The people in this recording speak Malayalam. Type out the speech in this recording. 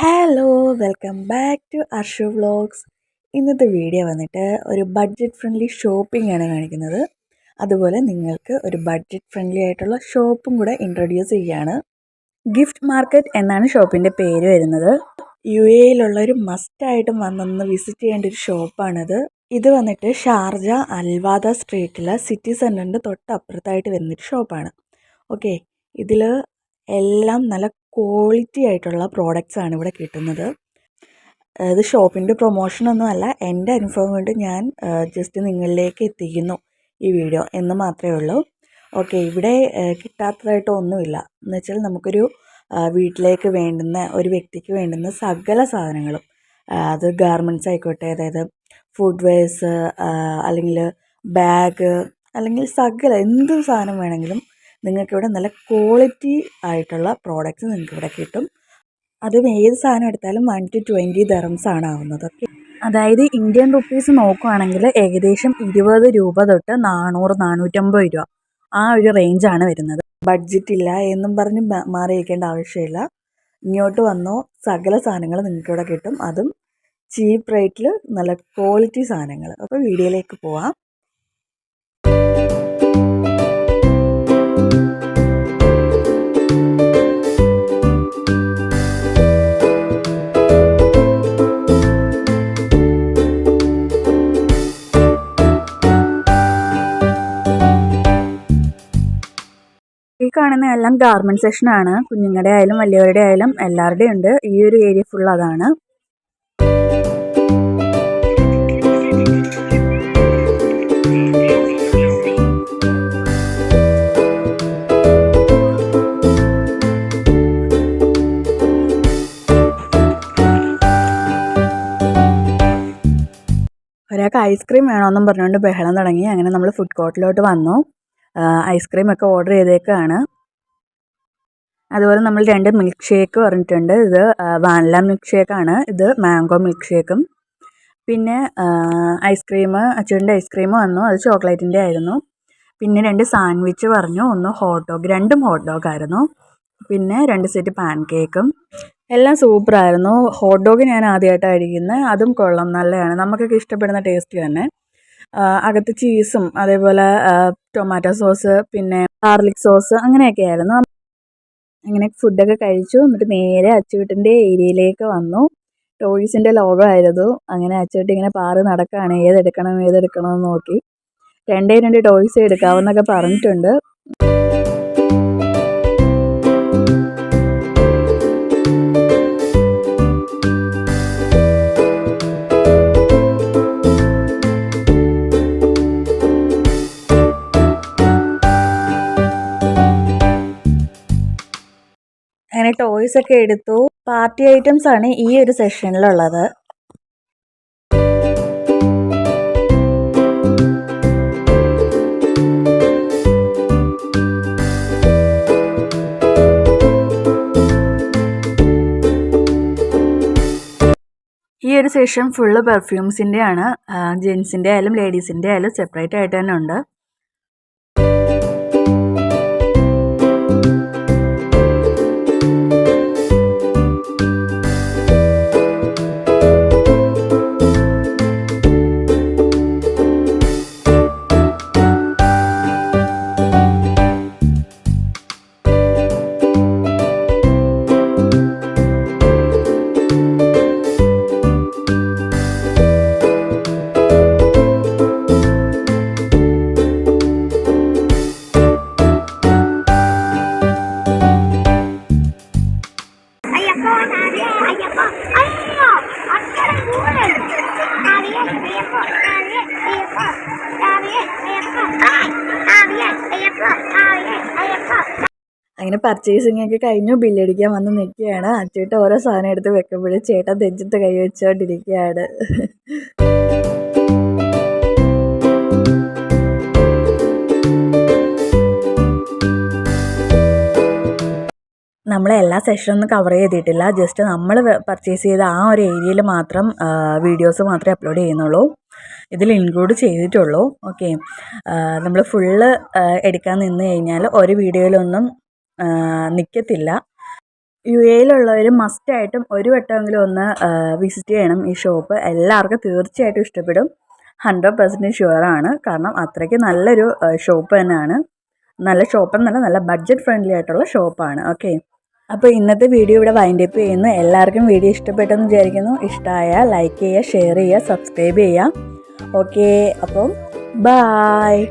Hello welcome back to Arshu vlogs ഇന്നത്തെ വീഡിയോ വന്നിട്ട് ഒരു ബഡ്ജറ്റ് ഫ്രണ്ട്ലി ഷോപ്പിംഗ് ആണ് കാണിക്കുന്നത്. അതുപോലെ നിങ്ങൾക്ക് ഒരു ബഡ്ജറ്റ് ഫ്രണ്ട്ലി ആയിട്ടുള്ള ഷോപ്പും കൂടെ ഇൻട്രൊഡ്യൂസ് ചെയ്യുകയാണ് ഗിഫ്റ്റ് മാർക്കറ്റ് എന്നാണ് ഷോപ്പിന്റെ പേര് വരുന്നത്. യു എയിലുള്ള ഒരു മസ്റ്റായിട്ടും വന്നൊന്ന് വിസിറ്റ് ചെയ്യേണ്ട ഒരു ഷോപ്പാണിത് ഇത് വന്നിട്ട് ഷാർജ അൽവാദ സ്ട്രീറ്റിലെ സിറ്റി സെന്ററിന്റെ തൊട്ടപ്പുറത്തായിട്ട് വരുന്നൊരു ഷോപ്പാണ് ഓക്കെ ഇതിൽ എല്ലാം നല്ല ക്വാളിറ്റി ആയിട്ടുള്ള പ്രോഡക്റ്റ്സ് ആണ് ഇവിടെ കിട്ടുന്നത്. ഇത് ഷോപ്പിന്റെ പ്രൊമോഷൻ ഒന്നുമല്ല എന്റെ അനുഭവം കൊണ്ട് ഞാൻ ജസ്റ്റ് നിങ്ങളിലേക്ക് എത്തിക്കുന്നു ഈ വീഡിയോ എന്ന് മാത്രമേ ഉള്ളൂ. ഓക്കെ ഇവിടെ കിട്ടാത്തതായിട്ട് ഒന്നുമില്ല. എന്ന് വെച്ചാൽ നമുക്കൊരു വീട്ടിലേക്ക് വേണ്ടുന്ന ഒരു വ്യക്തിക്ക് വേണ്ടുന്ന സകല സാധനങ്ങളും അത് ഗാർമെന്റ്സ് ആയിക്കോട്ടെ അതായത് ഫുഡ് വെയർസ് അല്ലെങ്കിൽ ബാഗ് അല്ലെങ്കിൽ സകല എന്ത് സാധനം വേണമെങ്കിലും നിങ്ങൾക്കിവിടെ നല്ല ക്വാളിറ്റി ആയിട്ടുള്ള പ്രോഡക്റ്റ്സ് നിങ്ങൾക്കിവിടെ കിട്ടും. അതും ഏത് സാധനം എടുത്താലും വൺ ടു ട്വന്റി ദറംസ് ആണ് ആവുന്നത്. അതായത് ഇന്ത്യൻ റുപ്പീസ് നോക്കുകയാണെങ്കിൽ ഏകദേശം ഇരുപത് രൂപ തൊട്ട് നാനൂറ് നാനൂറ്റമ്പത് രൂപ ആ ഒരു റേഞ്ചാണ് വരുന്നത്. ബഡ്ജറ്റ് ഇല്ല എന്നും പറഞ്ഞ് മാറിയിരിക്കേണ്ട ആവശ്യമില്ല. ഇങ്ങോട്ട് വന്നോ സകല സാധനങ്ങൾ നിങ്ങൾക്കിവിടെ കിട്ടും. അതും ചീപ്പ് റേറ്റിൽ നല്ല ക്വാളിറ്റി സാധനങ്ങൾ. അപ്പോൾ വീഡിയോയിലേക്ക് പോവാം. കാണുന്ന എല്ലാം ഗാർമെന്റ് സെക്ഷനാണ് കുഞ്ഞുങ്ങളുടെ ആയാലും വലിയവരുടെ ആയാലും എല്ലാവരുടെയും ഉണ്ട്. ഈ ഒരു ഏരിയ ഫുൾ അതാണ്. ഒരാൾക്ക് ഐസ്ക്രീം വേണമെന്നും പറഞ്ഞുകൊണ്ട് ബഹളം തുടങ്ങി. അങ്ങനെ നമ്മൾ ഫുഡ് കോർട്ടിലോട്ട് വന്നു. ഐസ്ക്രീം ഒക്കെ ഓർഡർ ചെയ്തേക്കാണ്. അതുപോലെ നമ്മൾ രണ്ട് മിൽക്ക് ഷേക്ക് പറഞ്ഞിട്ടുണ്ട്. ഇത് വാനില മിൽക്ക് ഷേക്കാണ് ഇത് മാംഗോ മിൽക്ക് ഷേക്കും പിന്നെ ഐസ്ക്രീം അച്ചുവിന്റെ ഐസ്ക്രീം വന്നു. അത് ചോക്ലേറ്റിന്റെ ആയിരുന്നു. പിന്നെ രണ്ട് സാൻഡ്വിച്ച് പറഞ്ഞു. ഒന്ന് ഹോട്ട് ഡോഗ് രണ്ടും ഹോട്ട് ഡോഗ് ആയിരുന്നു. പിന്നെ രണ്ട് സെറ്റ് പാൻ കേക്കും എല്ലാം സൂപ്പറായിരുന്നു ഹോട്ട് ഡോഗ് ഞാൻ ആദ്യമായിട്ടാണ് കഴിക്കുന്നത് അതും കൊള്ളം നല്ലതാണ്. നമുക്കൊക്കെ ഇഷ്ടപ്പെടുന്ന ടേസ്റ്റ് തന്നെ. അകത്ത് ചീസും അതേപോലെ ടൊമാറ്റോ സോസ് പിന്നെ ഗാർലിക് സോസ് അങ്ങനെയൊക്കെ ആയിരുന്നു. അങ്ങനെ ഫുഡൊക്കെ കഴിച്ചു. എന്നിട്ട് നേരെ അച്ചുവീട്ടിന്റെ ഏരിയയിലേക്ക് വന്നു. ടോയ്സിന്റെ ലോഗോ ആയിരുന്നു അങ്ങനെ അച്ചുകുട്ടി ഇങ്ങനെ പാറി നടക്കുകയാണ് ഏതെടുക്കണം ഏതെടുക്കണം എന്ന് നോക്കി. രണ്ടേ രണ്ട് ടോയ്സ് എടുക്കാവുന്നൊക്കെ പറഞ്ഞിട്ടുണ്ട്. അങ്ങനെ ടോയ്സ് ഒക്കെ എടുത്തു. പാർട്ടി ഐറ്റംസ് ആണ് ഈ ഒരു സെഷനിലുള്ളത് ഈ ഒരു സെഷൻ ഫുള്ള് പെർഫ്യൂംസിന്റെ ആണ് ജെൻസിന്റെ ആയാലും ലേഡീസിന്റെ ആയാലും സെപ്പറേറ്റ് ആയിട്ട് തന്നെ ഉണ്ട്. അങ്ങനെ പർച്ചേസിംഗ് ഒക്കെ കഴിഞ്ഞു. ബില്ലടിക്കാൻ വന്ന് നിൽക്കുകയാണ്. അച്ചേട്ടൻ ഓരോ സാധനം എടുത്ത് വെക്കുമ്പോഴും ചേട്ടൻ തെഞ്ചത്ത് കൈ വെച്ചുകൊണ്ടിരിക്കുകയാണ് നമ്മൾ എല്ലാ സെഷനൊന്നും കവർ ചെയ്തിട്ടില്ല. ജസ്റ്റ് നമ്മൾ പർച്ചേസ് ചെയ്ത ആ ഒരു ഏരിയയിൽ മാത്രം വീഡിയോസ് മാത്രമേ അപ്ലോഡ് ചെയ്യുന്നുള്ളൂ. ഇതിൽ ഇൻക്ലൂഡ് ചെയ്തിട്ടുള്ളൂ. ഓക്കെ നമ്മൾ ഫുള്ള് എടുക്കാൻ നിന്ന് കഴിഞ്ഞാൽ ഒരു വീഡിയോയിലൊന്നും നിൽക്കത്തില്ല യു എയിലുള്ളവർ മസ്റ്റായിട്ടും ഒരു വട്ടമെങ്കിലും ഒന്ന് വിസിറ്റ് ചെയ്യണം ഈ ഷോപ്പ്. എല്ലാവർക്കും തീർച്ചയായിട്ടും ഇഷ്ടപ്പെടും. ഹൺഡ്രഡ് പെർസെന്റേജ് ഷുവറാണ്. കാരണം അത്രയ്ക്ക് നല്ലൊരു ഷോപ്പ് തന്നെയാണ്. നല്ല ഷോപ്പ് എന്നല്ല നല്ല ബഡ്ജറ്റ് ഫ്രണ്ട്ലി ആയിട്ടുള്ള ഷോപ്പാണ്. ഓക്കെ. അപ്പോൾ ഇന്നത്തെ വീഡിയോ ഇവിടെ വൈൻഡ് അപ്പ് ചെയ്യുന്നു. എല്ലാവർക്കും വീഡിയോ ഇഷ്ടപ്പെട്ടെന്ന് വിചാരിക്കുന്നു. ഇഷ്ടമായ ലൈക്ക് ചെയ്യുക ഷെയർ ചെയ്യുക സബ്സ്ക്രൈബ് ചെയ്യുക. ഓക്കെ. അപ്പം ബായ്.